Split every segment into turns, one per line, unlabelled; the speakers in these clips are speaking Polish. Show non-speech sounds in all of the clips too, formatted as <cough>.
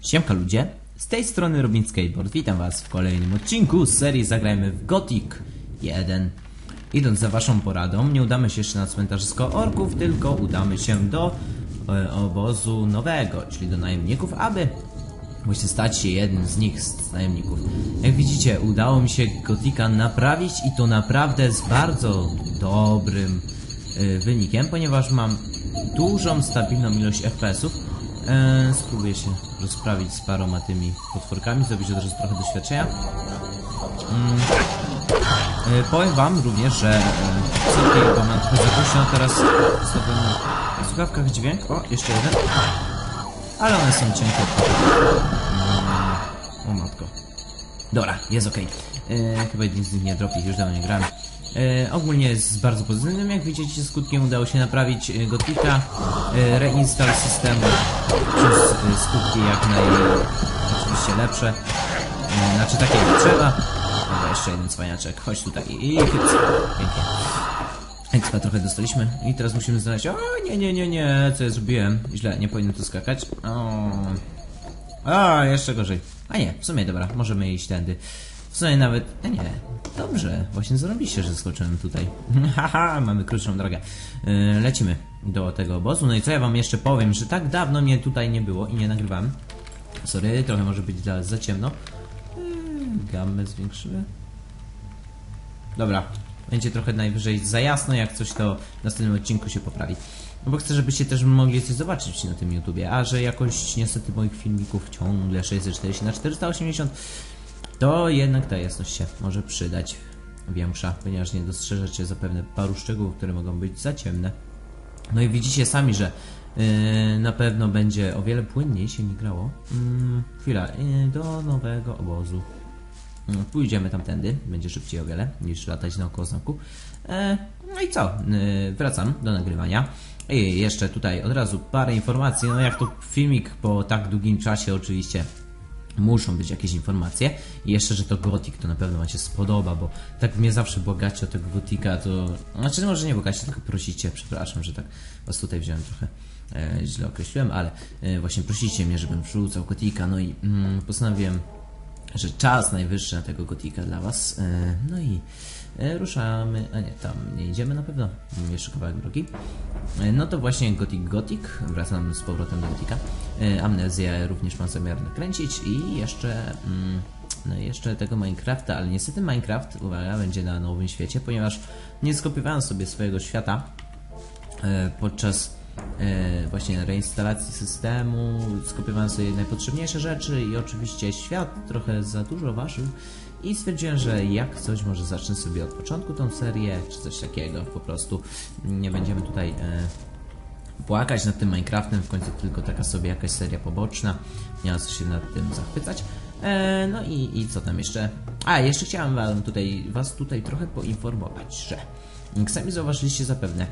Siemka ludzie, z tej strony Robin Skateboard, witam was w kolejnym odcinku z serii Zagrajmy w Gothic 1. Idąc za waszą poradą, nie udamy się jeszcze na cmentarzysko orków, tylko udamy się do e, obozu nowego, czyli do najemników, aby właśnie stać się jednym z nich, z najemników. Jak widzicie, udało mi się Gotika naprawić i to naprawdę z bardzo dobrym e, wynikiem, ponieważ mam dużą, stabilną ilość FPS-ów. E, spróbuję się rozprawić z paroma tymi potworkami, zrobić od razu trochę doświadczenia. Mm. E, powiem wam również, że e, słuchaj, bo mam trochę za głośno teraz sobie w słuchawkach dźwięk. O, jeszcze jeden. Ale one są cienkie. Mm. O matko. Dobra, jest ok. E, chyba nic z nich nie dropi, już dawno nie grałem. E, ogólnie jest bardzo pozytywnym, jak widzicie skutkiem udało się naprawić e, Gotika, e, reinstall systemu przez e, skutki jak naj... oczywiście lepsze, e, znaczy takie jak trzeba. Dobra, jeszcze jeden cwaniaczek, chodź tutaj i. Pięknie. Expa trochę dostaliśmy i teraz musimy znaleźć, o nie, nie, nie, nie, co ja zrobiłem? Źle, nie powinien tu skakać. O, a, jeszcze gorzej. A nie, w sumie dobra, możemy iść tędy. W sumie nawet, a nie, dobrze, właśnie zarobiście, że skoczyłem tutaj. <laughs> Haha, mamy krótszą drogę. Yy, lecimy do tego obozu. No i co ja wam jeszcze powiem, że tak dawno mnie tutaj nie było i nie nagrywałem. Sorry, trochę może być dla za ciemno. Yy, gammę zwiększymy. Dobra, będzie trochę najwyżej za jasno, jak coś to w następnym odcinku się poprawi. No bo chcę, żebyście też mogli coś zobaczyć na tym YouTubie, a że jakość niestety moich filmików ciągle 640 na 480 to jednak ta jasność się może przydać większa, ponieważ nie dostrzeżecie zapewne paru szczegółów, które mogą być za ciemne. No i widzicie sami, że yy, na pewno będzie o wiele płynniej się nie grało. Yy, chwila, yy, do nowego obozu. Yy, pójdziemy tamtędy, będzie szybciej o wiele niż latać naokoło zamku. E, no i co? Yy, wracam do nagrywania. I jeszcze tutaj od razu parę informacji. No jak to filmik po tak długim czasie oczywiście muszą być jakieś informacje. I jeszcze, że to Gothic to na pewno Wam się spodoba, bo tak mnie zawsze błagacie o tego Gotika, to... Znaczy może nie błagacie, tylko prosicie, przepraszam, że tak Was tutaj wziąłem trochę e, źle określiłem, ale e, właśnie prosicie mnie, żebym wrzucał Gotika, no i mm, postanowiłem, że czas najwyższy na tego Gotika dla Was. E, no i ruszamy, a nie, tam nie idziemy na pewno, jeszcze kawałek drogi. E, No to właśnie Gothic Gothic, wracam z powrotem do Gotika. E, Amnezję również mam zamiar nakręcić i jeszcze, mm, no jeszcze tego Minecrafta, ale niestety Minecraft, uwaga, będzie na nowym świecie, ponieważ nie skopiowałem sobie swojego świata e, podczas e, właśnie reinstalacji systemu, skopiowałem sobie najpotrzebniejsze rzeczy i oczywiście świat trochę za dużo ważył i stwierdziłem, że jak coś może zacznę sobie od początku tą serię, czy coś takiego, po prostu nie będziemy tutaj e, płakać nad tym Minecraftem, w końcu tylko taka sobie jakaś seria poboczna, co się nad tym zachwycać. E, no i, i co tam jeszcze? A, jeszcze chciałem wam tutaj, was tutaj trochę poinformować, że jak sami zauważyliście zapewne,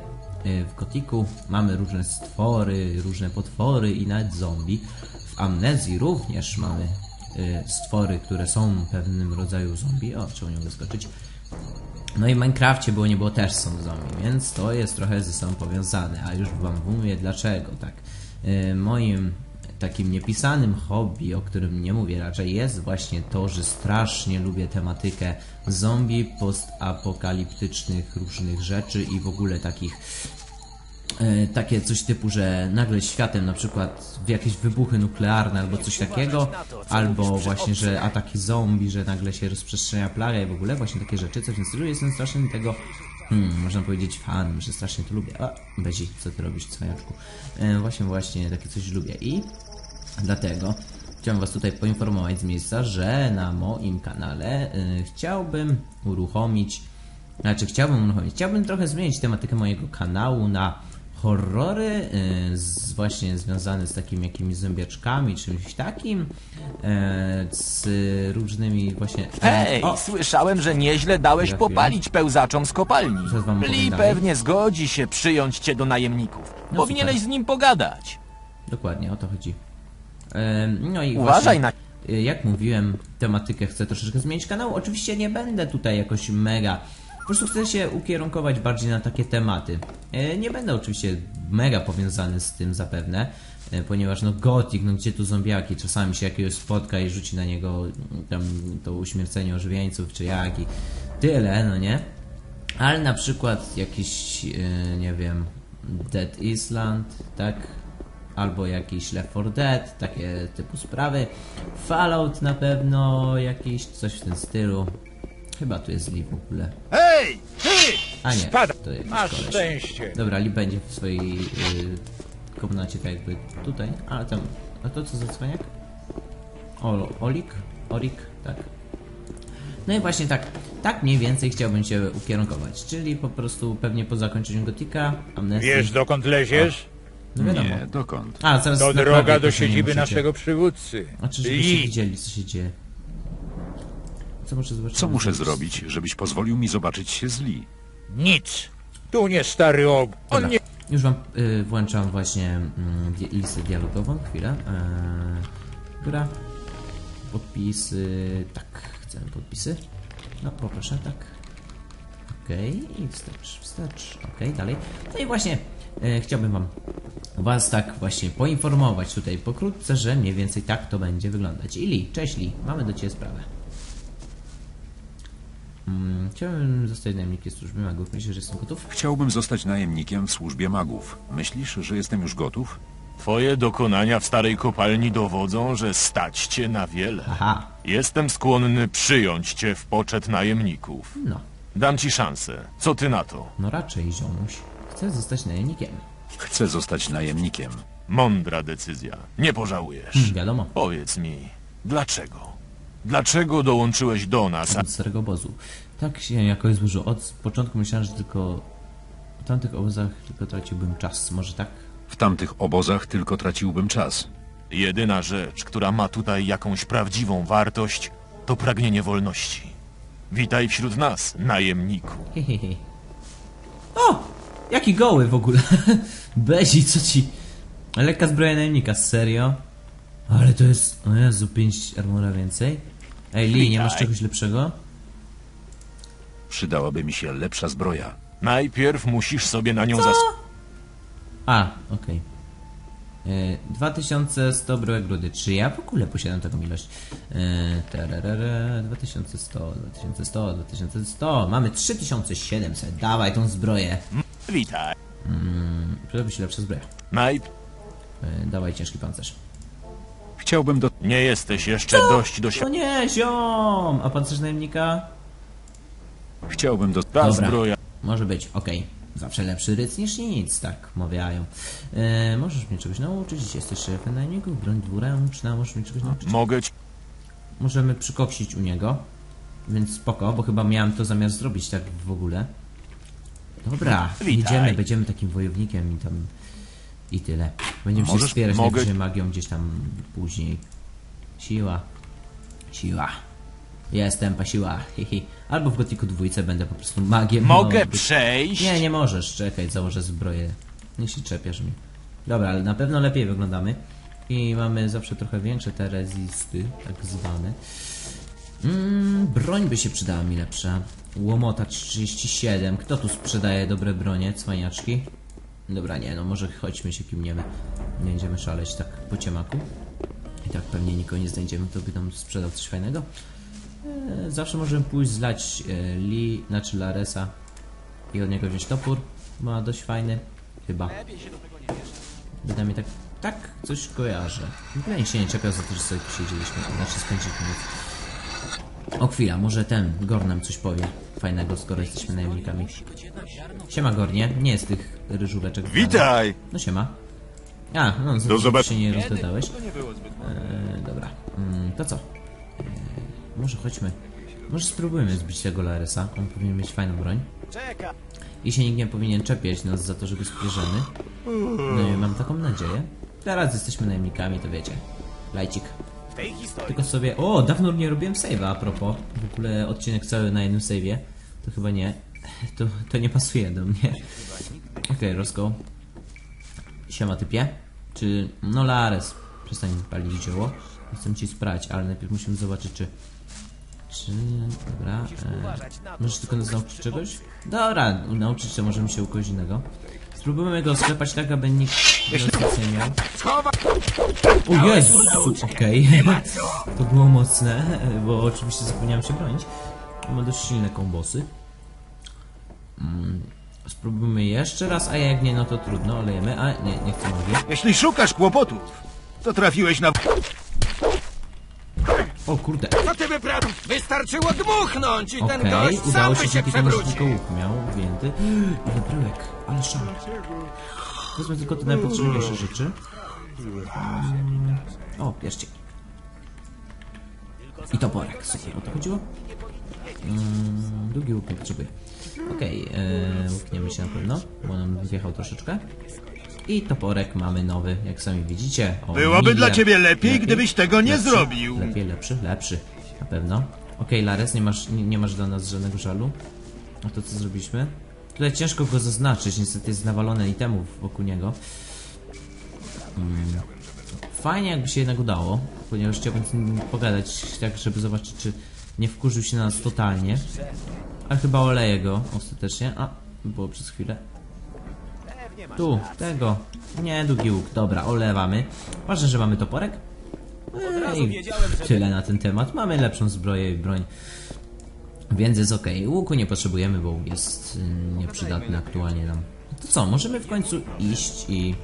e, w Gotiku mamy różne stwory, różne potwory i nawet zombie. W Amnezji również mamy stwory, które są pewnym rodzaju zombie. O, czemu nie mogę skoczyć? No i w Minecrafcie było nie było też są zombie, więc to jest trochę ze sobą powiązane, a już wam mówię dlaczego, tak. Yy, moim takim niepisanym hobby, o którym nie mówię raczej, jest właśnie to, że strasznie lubię tematykę zombie, postapokaliptycznych różnych rzeczy i w ogóle takich takie coś typu, że nagle światem na przykład jakieś wybuchy nuklearne albo coś takiego, albo właśnie, że ataki zombie, że nagle się rozprzestrzenia plaga i w ogóle właśnie takie rzeczy, coś w stylu. Jestem strasznie tego, hmm, można powiedzieć fanem, że strasznie to lubię. A, Bezi, co ty robisz, cwaniaczku? E, właśnie, właśnie, takie coś lubię i dlatego chciałem was tutaj poinformować z miejsca, że na moim kanale y, chciałbym uruchomić znaczy chciałbym uruchomić, chciałbym trochę zmienić tematykę mojego kanału na horrory, y, z, właśnie związane z takimi jakimiś zębiaczkami, czymś takim, e, z różnymi właśnie...
Hej,
o,
słyszałem, że nieźle dałeś
Chwila,
popalić pełzaczom z kopalni.
Wam dalej.
pewnie zgodzi się przyjąć cię do najemników.
No
Powinieneś
super.
z nim pogadać.
dokładnie, o to chodzi. E, no i
Uważaj
właśnie,
na...
y, jak mówiłem, tematykę chcę troszeczkę zmienić kanału. Oczywiście nie będę tutaj jakoś mega prostu chcę się ukierunkować bardziej na takie tematy. E, nie będę oczywiście mega powiązany z tym zapewne, e, ponieważ no Gothic, no gdzie tu zombiaki, czasami się jakiegoś spotka i rzuci na niego mm, tam to uśmiercenie ożywieńców, czy jak i tyle, no nie? Ale na przykład jakiś, e, nie wiem, Dead Island, tak? Albo jakiś Left 4 Dead, takie typu sprawy. Fallout na pewno, jakiś coś w tym stylu. Chyba tu jest Lee w ogóle.
Hej, ty!
A nie,
Spadaj.
to jakiś
Masz
koleś.
szczęście.
Dobra, Lee będzie w swojej y, komnacie tak jakby tutaj, ale tam... A to co za cwaniak? O, Olik? Orik? Tak. No i właśnie tak, tak mniej więcej chciałbym się ukierunkować, czyli po prostu pewnie po zakończeniu Gotika, Amnesty...
Wiesz, dokąd leziesz?
no wiadomo.
Nie, dokąd?
A, zaraz
To
naprawię
droga
to,
do siedziby
musicie.
naszego przywódcy.
A czy żebyście
Lee,
widzieli, co się dzieje? Co muszę zobaczyć?
Co muszę zrobić, żebyś pozwolił mi zobaczyć się z Lee?
nic. Tu nie stary og. On
Dobra.
nie...
Już wam y, włączam właśnie di listę dialogową, chwilę. Eee, gra, podpisy, tak, chcemy podpisy. No, poproszę, tak. Okej, i wstecz, wstecz, okej, dalej. No i właśnie e, chciałbym wam was tak właśnie poinformować tutaj pokrótce, że mniej więcej tak to będzie wyglądać. I Li, cześć Li, mamy do Ciebie sprawę. Mm, chciałbym zostać najemnikiem służby magów. Myślisz, że jestem gotów?
Chciałbym zostać najemnikiem w służbie magów. Myślisz, że jestem już gotów?
Twoje dokonania w starej kopalni dowodzą, że stać cię na wiele.
Aha,
Jestem skłonny przyjąć cię w poczet najemników.
no.
Dam ci szansę. Co ty na to?
No raczej, ziomuś. Chcę zostać najemnikiem.
Chcę zostać najemnikiem.
Mądra decyzja. Nie pożałujesz.
Hmm, wiadomo.
Powiedz mi, dlaczego? Dlaczego dołączyłeś do nas?
Od starego obozu. Tak się jakoś złożyło. Od początku myślałem, że tylko w tamtych obozach tylko traciłbym czas. Może tak?
W tamtych obozach tylko traciłbym czas.
Jedyna rzecz, która ma tutaj jakąś prawdziwą wartość, to pragnienie wolności. Witaj wśród nas, najemniku.
Hehehe. O! Jaki goły w ogóle. <laughs> Bezi, co ci... Lekka zbroja najemnika, serio? Ale to jest... O Jezu, 5 armora więcej? Ej, Lee, nie masz
Witaj.
czegoś lepszego?
Przydałaby mi się lepsza zbroja.
Najpierw musisz sobie na nią zas...
A, okej. Okay. 2100 bryłek rudy. Czy ja w ogóle posiadam taką ilość? Yy, tararara, 2100, 2100, 2100. Mamy 3700. Dawaj tą zbroję.
Witaj.
Przydałaby się lepsza zbroja.
Najpierw
Yy, dawaj ciężki pancerz.
Chciałbym do...
nie jesteś jeszcze dość
O
doświadczony.
nie, ziom! A pancerz najemnika?
Chciałbym do...
Ta
Dobra.
zbroja
Może być, okej. Zawsze lepszy ryc niż nic, tak mawiają. Yy, możesz mnie czegoś nauczyć? Jesteś szefem najemników, broń dwuręczna, możesz mnie czegoś nauczyć?
mogę ci...
możemy przykoksić u niego. Więc spoko, bo chyba miałem to zamiar zrobić tak w ogóle. Dobra,
Witaj.
jedziemy, będziemy takim wojownikiem i tam... I tyle. Będziemy się
Możesz-
wspierać
mogę-
najwyżej magią gdzieś tam później. Siła. Siła. Jestem pa siła. Hihi. Albo w Gotiku dwójce będę po prostu magiem.
Mogę
no,
przejść?
Nie, nie możesz. Czekaj, założę zbroję. Nie się czepiasz mi. Dobra, ale na pewno lepiej wyglądamy. I mamy zawsze trochę większe te rezisty, tak zwane. Mm, broń by się przydała mi lepsza. Łomota 37. Kto tu sprzedaje dobre bronie, cwaniaczki? Dobra, nie, no może chodźmy się kimniemy. Nie będziemy szaleć tak po ciemaku. I tak pewnie nikogo nie znajdziemy, kto by nam sprzedał coś fajnego. E, zawsze możemy pójść zlać e, Lee, znaczy Laresa i od niego wziąć topór. Ma dość fajny. Chyba. Bynajmniej tak, tak coś kojarzę. W ogóle nikt się nie czepiał za to, że sobie siedzieliśmy. Znaczy spędziliśmy. O chwila, może ten Gor nam coś powie fajnego, skoro jesteśmy najemnikami. Siema Gornie, nie jest tych ryżóweczek.
Witaj!
No siema. A, no,
Do zobac-
się nie rozgadałeś. E, dobra, mm, to co? E, może chodźmy. Może spróbujmy zbić tego Laresa. On powinien mieć fajną broń. I się nikt nie powinien czepiać nas za to, że go spierzemy. No i mam taką nadzieję. Teraz jesteśmy najemnikami, to wiecie. Lajcik. Tylko sobie... O, dawno nie robiłem save'a a propos. W ogóle odcinek cały na jednym save'ie. To chyba nie. To, to nie pasuje do mnie. Okej, okay, Roscoe. Siema typie. Czy... No Lares. Przestań palić dzieło. Chcę ci sprać, ale najpierw musimy zobaczyć, czy... Czy... Dobra. E, możesz tylko nas nauczyć czegoś? Dobra, nauczyć się możemy się u kogoś innego. Spróbujemy go sklepać tak, aby nikt miał. O Jezu! Okej. To było mocne, bo oczywiście zapomniałem się bronić. Ma dość silne kombosy. Mm, spróbujmy jeszcze raz, a jak nie, no to trudno, olejemy. A, nie, nie chcę magii.
Jeśli szukasz kłopotów, to trafiłeś na...
O kurde.
Co ty wyprawił? Wystarczyło dmuchnąć i ten
Okej,
gość sam
udało
by
się
się
dzięki temu, że
przewrócił.
tylko łuk miał wyjęty. <gasps> Ile bryłek, ale Wezmę tylko te najpotrzebniejsze rzeczy. Mm, O, pierścień. I toporek, super, o to chodziło? Mm, długi łuk nie potrzebuję. Okej, okay, łukniemy się na pewno, bo nam wjechał troszeczkę. I toporek mamy nowy, jak sami widzicie. O,
Byłoby dla ciebie lepiej, gdybyś tego nie
lepszy,
zrobił.
Lepiej, lepszy, lepszy. Na pewno. Okej, Lares, nie masz, nie, nie masz dla nas żadnego żalu. A to co zrobiliśmy? Tutaj ciężko go zaznaczyć, niestety jest nawalone itemów wokół niego. Mm. Fajnie jakby się jednak udało, ponieważ chciałbym z nim pogadać, tak żeby zobaczyć, czy nie wkurzył się na nas totalnie. Ale chyba oleję go ostatecznie. A, było przez chwilę. Tu, tego. Nie, długi łuk. Dobra, olewamy. Ważne, że mamy toporek. Ej, tyle na ten temat. Mamy lepszą zbroję i broń. Więc jest ok. Łuku nie potrzebujemy, bo jest y, nieprzydatny aktualnie nam. To co, możemy w końcu iść i,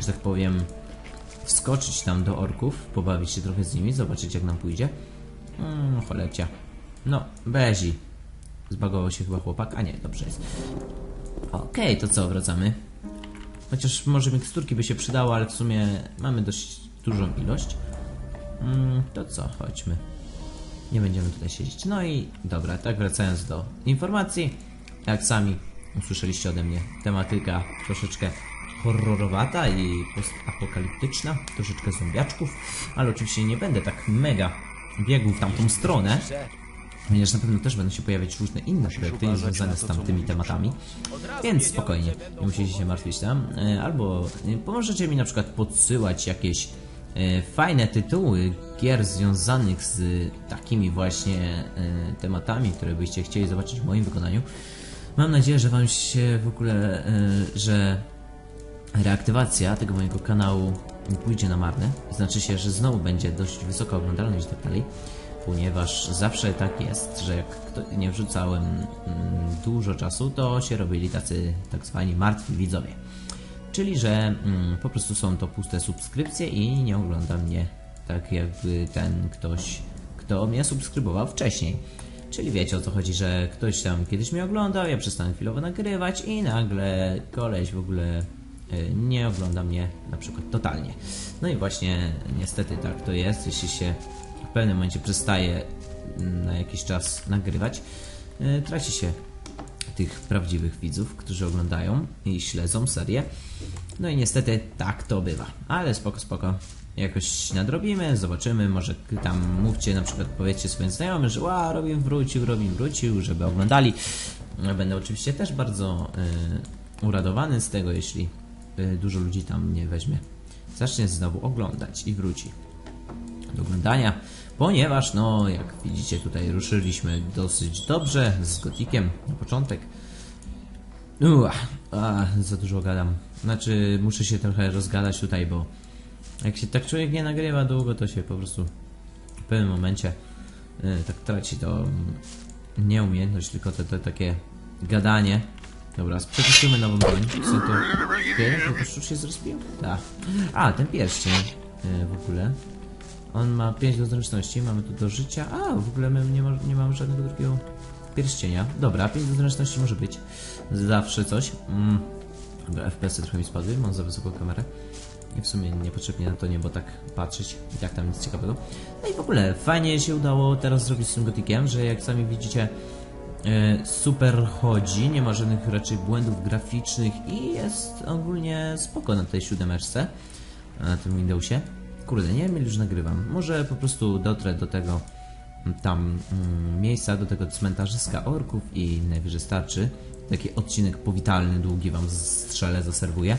że tak powiem, wskoczyć tam do orków, pobawić się trochę z nimi, zobaczyć jak nam pójdzie. Mm, cholecia. No, bezi. Zbagował się chyba chłopak, a nie, dobrze jest. Okej, to co, wracamy. Chociaż może miksturki by się przydało, ale w sumie mamy dość dużą ilość. Mm, to co, chodźmy. Nie będziemy tutaj siedzieć. No i dobra, tak wracając do informacji. Jak sami usłyszeliście ode mnie, tematyka troszeczkę horrorowata i postapokaliptyczna, troszeczkę zombiaczków, ale oczywiście nie będę tak mega biegł w tamtą stronę, ponieważ na pewno też będą się pojawiać różne inne projekty związane z tamtymi tematami, więc spokojnie, nie musicie się martwić tam, E, albo e, pomożecie mi na przykład podsyłać jakieś fajne tytuły gier związanych z takimi właśnie e, tematami, które byście chcieli zobaczyć w moim wykonaniu. Mam nadzieję, że Wam się w ogóle, e, że reaktywacja tego mojego kanału pójdzie na marne. Znaczy się, że znowu będzie dość wysoka oglądalność i tak dalej, ponieważ zawsze tak jest, że jak nie wrzucałem mm, dużo czasu, to się robili tacy tak zwani martwi widzowie. Czyli, że mm, po prostu są to puste subskrypcje i nie ogląda mnie tak jakby ten ktoś, kto mnie subskrybował wcześniej. Czyli wiecie o co chodzi, że ktoś tam kiedyś mnie oglądał, ja przestałem chwilowo nagrywać i nagle koleś w ogóle y, nie ogląda mnie na przykład totalnie. No i właśnie niestety tak to jest, jeśli się w pewnym momencie przestaje mm, na jakiś czas nagrywać, y, traci się tych prawdziwych widzów, którzy oglądają i śledzą serię. No i niestety tak to bywa. Ale spoko, spoko. Jakoś nadrobimy, zobaczymy, może tam mówcie, na przykład powiedzcie swoim znajomym, że ła, Robin wrócił, Robin wrócił, żeby oglądali. Będę oczywiście też bardzo y, uradowany z tego, jeśli y, dużo ludzi tam mnie weźmie. Zacznie znowu oglądać i wróci do oglądania, ponieważ, no, jak widzicie, tutaj ruszyliśmy dosyć dobrze z Gotikiem na początek. Ua, a, za dużo gadam. Znaczy, muszę się trochę rozgadać tutaj, bo jak się tak człowiek nie nagrywa długo, to się po prostu w pewnym momencie y, tak traci to mm, nie umiejętność, tylko to, to takie gadanie. Dobra, przetestujmy nową broń. Co to? Okej, to się zrespił? Tak. A, ten pierścień y, w ogóle. On ma 5 do zręczności, mamy tu do życia. A, w ogóle my nie, ma, nie mamy żadnego drugiego pierścienia. Dobra, 5 do zręczności może być. Zawsze coś. Mm. FPS-y trochę mi spadły, mam za wysoką kamerę. I w sumie niepotrzebnie na to niebo tak patrzeć, jak tam nic ciekawego. No i w ogóle fajnie się udało teraz zrobić z tym gotikiem, że jak sami widzicie e, super chodzi, nie ma żadnych raczej błędów graficznych i jest ogólnie spoko na tej siódemeczce, na tym Windowsie. Kurde, nie wiem już nagrywam. Może po prostu dotrę do tego tam mm, miejsca, do tego cmentarzyska orków i najwyżej starczy. Taki odcinek powitalny, długi wam strzelę, zaserwuję.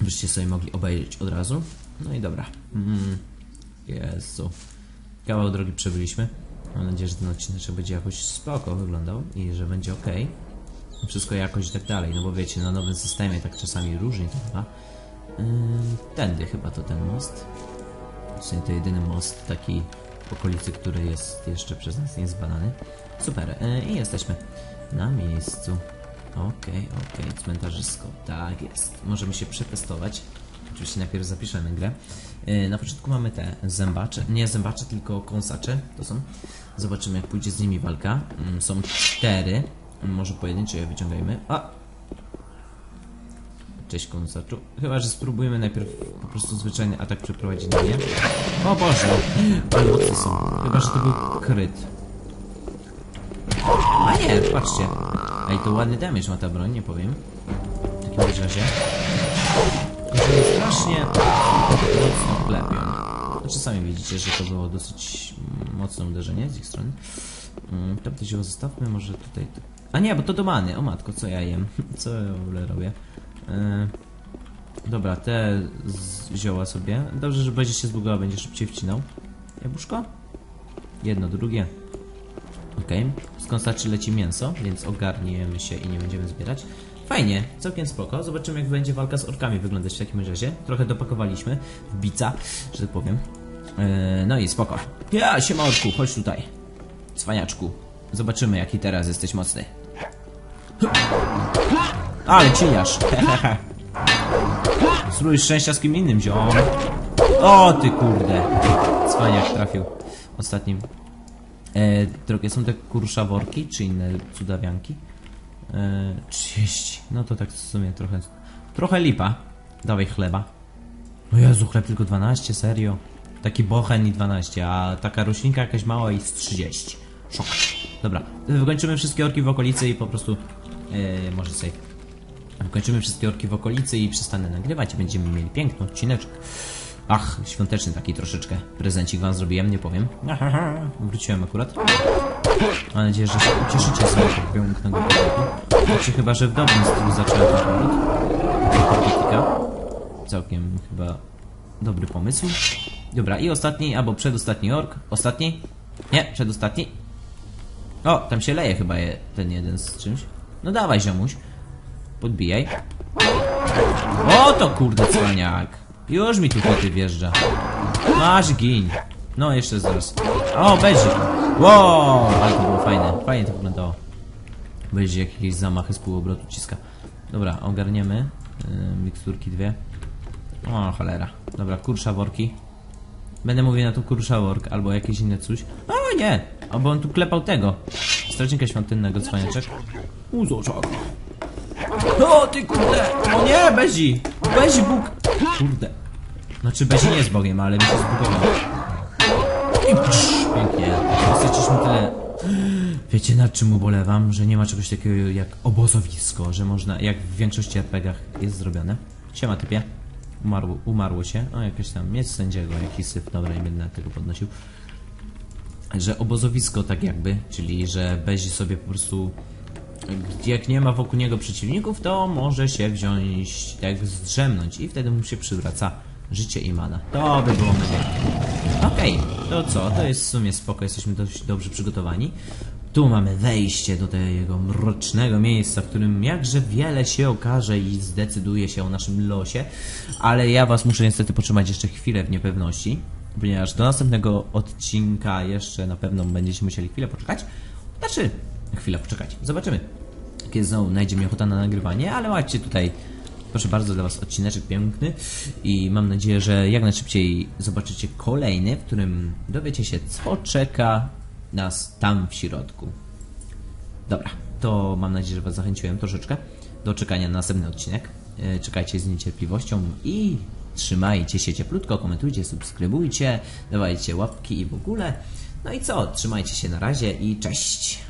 Byście sobie mogli obejrzeć od razu. No i dobra. Mm, Jezu. Kawał drogi przebyliśmy. Mam nadzieję, że ten odcinek będzie jakoś spoko wyglądał i że będzie ok. Wszystko jakoś i tak dalej, no bo wiecie, na nowym systemie tak czasami różnie to chyba. Ym, tędy chyba to ten most. W to jedyny most taki w okolicy, który jest jeszcze przez nas niezbadany. Super, yy, i jesteśmy na miejscu. Okej, okej, cmentarzysko, tak jest. Możemy się przetestować. Oczywiście najpierw zapiszemy grę. Yy, na początku mamy te zębacze, nie zębacze, tylko kąsacze, to są. Zobaczymy jak pójdzie z nimi walka. Yy, są cztery, może pojedyncze je wyciągajmy. A! Cześć kąsaczu. Chyba, że spróbujemy najpierw po prostu zwyczajny atak przeprowadzić na nie. O Boże! Ale mocne są. Chyba, że to był kryt. A nie, patrzcie. Ej, to ładny damage ma ta broń, nie powiem. W takim razie. Jest strasznie mocno klepią. Znaczy sami widzicie, że to było dosyć mocne uderzenie z ich strony. Mm, Tam to zioło zostawmy, może tutaj... A nie, bo to do many. O matko, co ja jem? <laughs> Co ja w ogóle robię? Yy, dobra, te zioła sobie. Dobrze, że będzie się zbugała, będzie szybciej wcinał. Jabłuszko? Jedno, drugie. Okej. Z kąsaczy leci mięso, więc ogarniemy się i nie będziemy zbierać. Fajnie, całkiem spoko. Zobaczymy jak będzie walka z orkami wyglądać w takim razie. Trochę dopakowaliśmy w bica, że tak powiem. Yy, no i spoko. Ja, siema orku, chodź tutaj. Cwaniaczku. Zobaczymy jaki teraz jesteś mocny. Ale cieniasz. <laughs> Spróbuj szczęścia z kim innym, ziom. O ty kurde. Cwaniak trafił. Ostatnim. E, drogie są te kurszaworki, czy inne cudawianki? E, 30. No to tak w sumie trochę... Trochę lipa. Dawaj chleba. O Jezu, chleb tylko 12, serio. Taki bochen i 12, a taka roślinka jakaś mała i z 30. Szok. Dobra, wykończymy wszystkie orki w okolicy i po prostu... E, może sobie... Wykończymy wszystkie orki w okolicy i przestanę nagrywać będziemy mieli piękny odcineczek. Ach, świąteczny taki troszeczkę. Prezencik wam zrobiłem, nie powiem. Wróciłem akurat. Mam nadzieję, że się ucieszycie z mojego pięknego powrotu. Znaczy chyba, że w dobrym stylu zacząłem ten. Polityka. Całkiem chyba dobry pomysł. Dobra, i ostatni, albo przedostatni ork. Ostatni? Nie, przedostatni. O, tam się leje chyba je, ten jeden z czymś. No dawaj, ziomuś. Podbijaj. O, to kurde cwaniak. Już mi tu koty wjeżdża. Masz gin. No, jeszcze zaraz. O, bezik. Wow, ale to było fajne. Fajnie to wyglądało. Będzie jakieś zamachy z półobrotu ciska. Dobra, ogarniemy. Yy, miksturki dwie. O, cholera. Dobra, kursza worki. Będę mówił na to kursza work albo jakieś inne coś. O nie! Albo on tu klepał tego. Strażnika świątynnego cwaniaczek. Uzoczaka. O ty kurde! O nie, Bezi! Bezi Bóg! Kurde. Znaczy Bezi nie jest Bogiem, ale mi się zbugował. I psz, pięknie. Jesteśmy tyle... Wiecie nad czym ubolewam? Że nie ma czegoś takiego jak obozowisko, że można, jak w większości RPGach jest zrobione. Siema typie. Umarło, umarło się. O, jakieś tam mieć sędziego, jakiś syf. Dobra, nie będę tego podnosił. Że obozowisko tak jakby, czyli że Bezi sobie po prostu jak nie ma wokół niego przeciwników, to może się wziąć, tak zdrzemnąć i wtedy mu się przywraca życie i mana. To by było mega. Okej, to co? To jest w sumie spoko, jesteśmy dość dobrze przygotowani. Tu mamy wejście do tego mrocznego miejsca, w którym jakże wiele się okaże i zdecyduje się o naszym losie, ale ja was muszę niestety potrzymać jeszcze chwilę w niepewności, ponieważ do następnego odcinka jeszcze na pewno będziecie musieli chwilę poczekać. Znaczy, chwilę poczekać. Zobaczymy. Kiedy znowu znajdzie mi ochota na nagrywanie, ale macie tutaj, proszę bardzo, dla Was odcineczek piękny i mam nadzieję, że jak najszybciej zobaczycie kolejny, w którym dowiecie się, co czeka nas tam w środku. Dobra, to mam nadzieję, że Was zachęciłem troszeczkę do czekania na następny odcinek. E, Czekajcie z niecierpliwością i trzymajcie się cieplutko, komentujcie, subskrybujcie, dawajcie łapki i w ogóle. No i co? Trzymajcie się na razie i cześć!